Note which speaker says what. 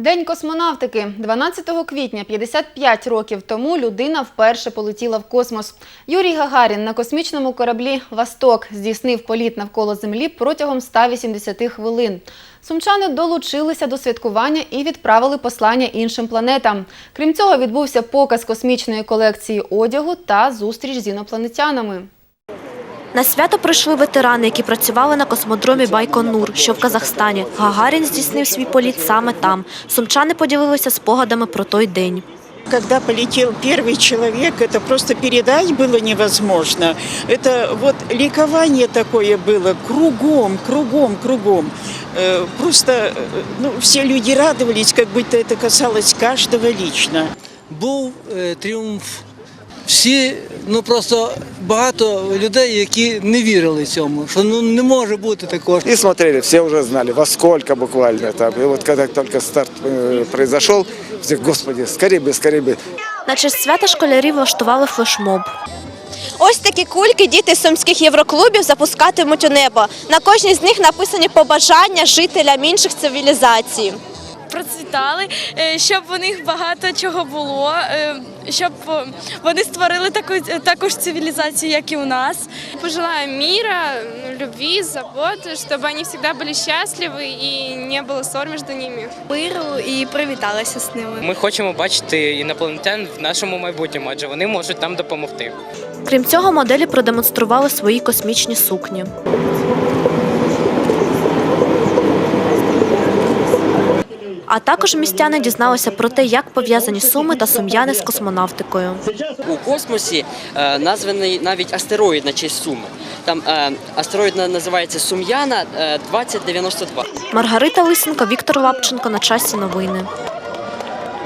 Speaker 1: День космонавтики. 12 квітня 55 років тому людина вперше полетіла в космос. Юрій Гагарін на космічному кораблі «Восток» здійснив політ навколо Землі протягом 180 хвилин. Сумчани долучилися до святкування і відправили послання іншим планетам. Крім цього, відбувся показ космічної колекції одягу та зустріч з інопланетянами.
Speaker 2: На свято прийшли ветерани, які працювали на космодромі Байконур, що в Казахстані. Гагарін здійснив свій політ саме там. Сумчани поділилися спогадами про той день.
Speaker 3: Когда полетел первый человек, это просто передать было невозможно. Это вот ликование такое было кругом, кругом, кругом. Э, Просто э, ну, все люди радовались, как будто это касалось каждого лично.
Speaker 4: був е, тріумф. Всі, ну просто багато людей, які не вірили цьому, що ну не може бути такого.
Speaker 5: И смотрели, все уже знали, во сколько буквально там. И вот когда только старт э, произошел, все, господи, скорее бы, скорее бы.
Speaker 2: На честь свята школярі влаштували флешмоб.
Speaker 6: Ось такі кульки діти з сумських євроклубів запускатимуть у небо. На кожній з них написані побажання жителям інших цивілізацій.
Speaker 7: процвітали, е, щоб у них багато чого було, е, щоб е, вони створили таку також цивілізацію, як і у нас.
Speaker 8: Пожелаю мира, ну, любви, заботы, чтобы они всегда были счастливы и не было ссор между ними.
Speaker 7: Миру і привіталися з ними.
Speaker 9: Ми хочемо бачити інопланетян в нашому майбутньому, адже вони можуть нам допомогти.
Speaker 2: Крім цього, моделі продемонстрували свої космічні сукні. А також містяни дізналися про те, як пов'язані суми та сум'яни з космонавтикою.
Speaker 10: У космосі е, названий навіть астероїд на честь Суми. Там е, астероїд називається Сум'яна е, 2092.
Speaker 2: Маргарита Лисенко, Віктор Лапченко. На часі новини.